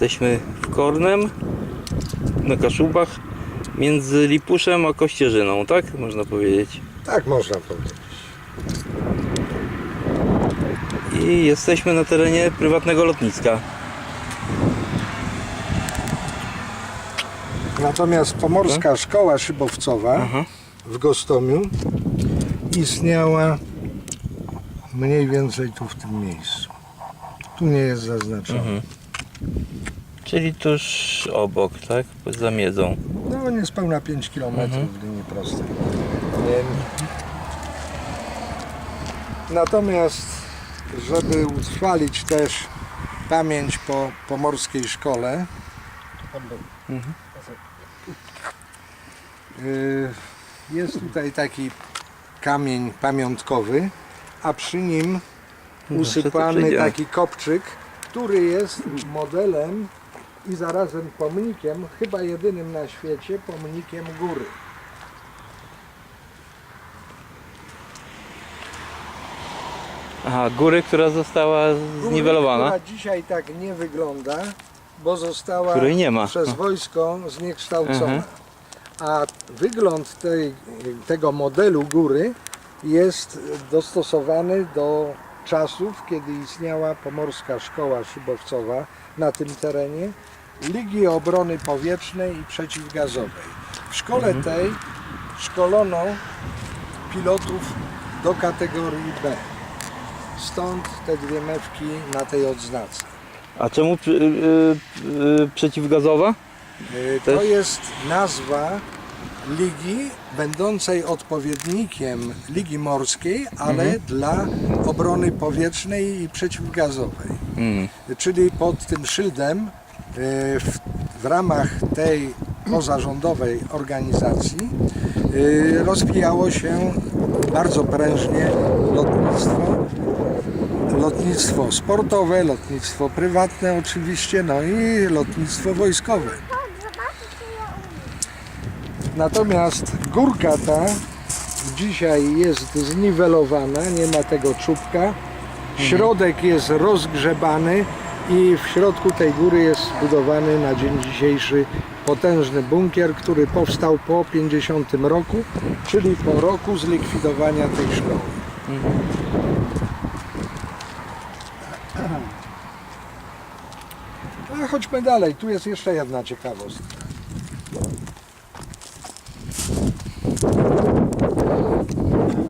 Jesteśmy w Kornem, na Kaszubach, między Lipuszem a Kościerzyną, tak? Można powiedzieć. Tak można powiedzieć. I jesteśmy na terenie prywatnego lotniska. Natomiast Pomorska Szkoła Szybowcowa Aha. w Gostomiu istniała mniej więcej tu w tym miejscu. Tu nie jest zaznaczone. Mhm. Czyli tuż obok, tak? Za miedzą. No niespełna 5 km Mhm. w linii prostej. Natomiast, żeby utrwalić też pamięć po pomorskiej szkole, Mhm. y, jest tutaj taki kamień pamiątkowy, a przy nim No, usypany taki kopczyk, który jest modelem i zarazem pomnikiem, chyba jedynym na świecie, pomnikiem góry. Aha, góry, która została Góry, zniwelowana. Która dzisiaj tak nie wygląda, bo została przez wojsko zniekształcona. Mhm. A wygląd tej, tego modelu góry jest dostosowany do czasów, kiedy istniała Pomorska Szkoła Szybowcowa na tym terenie, Ligi Obrony Powietrznej i Przeciwgazowej. W szkole Mhm. tej szkolono pilotów do kategorii B. Stąd te dwie mewki na tej odznace. A czemu y, y, y, przeciwgazowa? Y, Też? To jest nazwa ligi będącej odpowiednikiem Ligi Morskiej, ale Mhm. dla obrony powietrznej i przeciwgazowej. Mm. Czyli pod tym szyldem y, w, w ramach tej pozarządowej organizacji y, rozwijało się bardzo prężnie lotnictwo. Lotnictwo sportowe, lotnictwo prywatne oczywiście, no i lotnictwo wojskowe. Natomiast górka ta dzisiaj jest zniwelowana, nie ma tego czubka. Środek jest rozgrzebany i w środku tej góry jest zbudowany na dzień dzisiejszy potężny bunkier, który powstał po 50 roku, czyli po roku zlikwidowania tej szkoły. A chodźmy dalej, tu jest jeszcze jedna ciekawostka. あっ。